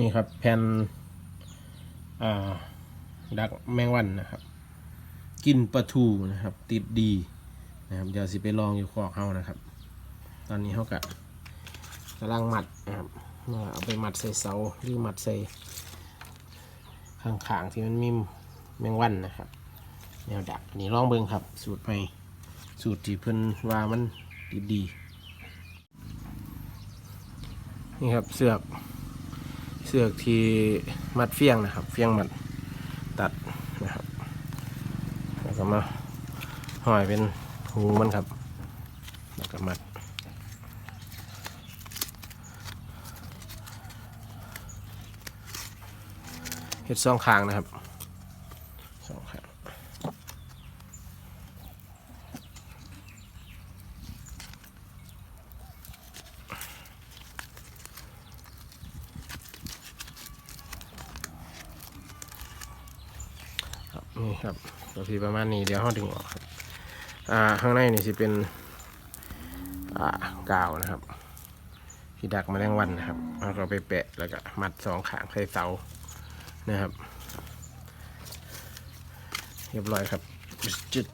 นี่ครับแผ่นดักแมงวันนะครับ กินปลาทูนะครับ ติดดีนะครับเดี๋ยวสิไปลองอยู่คอกเฮานะครับ ตอนนี้เขากะกำลังหมัดนะครับเอาไปหมัดใส่เสาหรือหมัดใส่ข้างๆที่มันมีแมงวันนะครับแนวดักนนี้ลองเบิ่งครับ สูตรไปสูตรที่เพิ่นว่ามันติดดีนี่ครับเสือก เสือกที่มัดเฟียงนะครับ เฟียงมัดตัดนะครับแล้วก็มาห้อยเป็นหูมันครับแล้วก็มัดเห็ดซองคางนะครับสองข้างครับ นี่ครับตัวที่ประมาณนี้เดี๋ยวห้อดึงออกครับอ่าข้างในนี่สิเป็นอ่ากาวนะครับ ที่ดักแมลงวันนะครับเอาเราไปแปะแล้วก็มัดสองขางใส่เสานะครับ เรียบร้อยครับจุด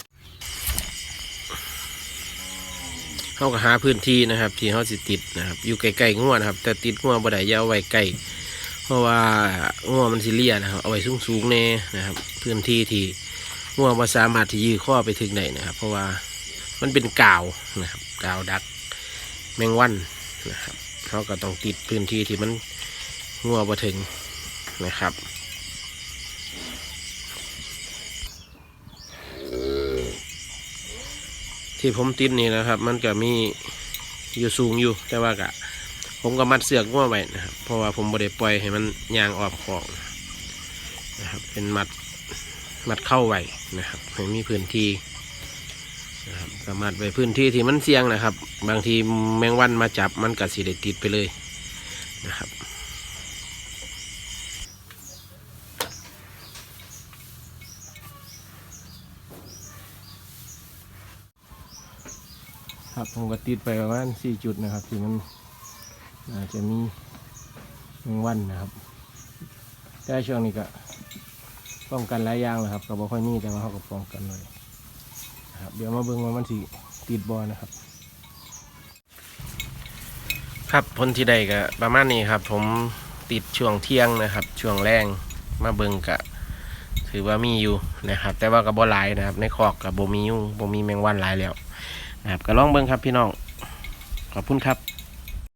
เขาก็หาพื้นที่นะครับ ที่เขาสิติดนะครับ อยู่ใกล้ๆง่วนะครับ แต่ติดง่วบ่ได้ยาเอาไว้ใกล้ ราะว่าง่วมันสิเลียนะครับ เอาไว้สูงๆแน่นะครับ พื้นที่ที่ง่วบ่สามารถที่ยื้อข้อไปถึงไหนนะครับ เพราะว่ามันเป็นกาวนะครับกาวดักแมงวันนะครับเขาก็ต้องติดพื้นที่ที่มันงัวบ่ถึงนะครับที่ผมติดนี่นะครับ มันก็มีอยู่สูงอยู่แต่ว่ากะ ผมก็มัดเสือกงัวไว้นะครับ เพราะว่าผมบ่ได้ปล่อยให้มันยางออกขอกนะครับ เป็นมัดมัดเข้าไว้นะครับให้มีพื้นที่นะครับสามารถไปพื้นที่ที่มันเสี่ยงนะครับ บางทีแมงวันมาจับมันกัดสีได้ติดไปเลยนะครับครับผมก็ติดไปประมาณสี่จุดนะครับที่มัน อาจจะมีแมงวันนะครับ แต่ช่วงนี้ก็ป้องกันหลายอย่างแหละครับก็บ่ค่อยมีแต่ว่าเขาก็ป้องกันเลยครับ เดี๋ยวมาเบิ่งว่ามันสิติดบอนะครับ ครับผลที่ใดก็ประมาณนี้ครับ ผมติดช่วงเที่ยงนะครับ ช่วงแรงมาเบิ่งกะถือว่ามีอยู่นะครับ แต่ว่ากับบ่หลายนะครับ ในคอกกับบ่มียุ่งบ่มีแมงวันหลายแล้วนะครับก็ลองเบิ่งครับพี่น้องขอบคุณครับ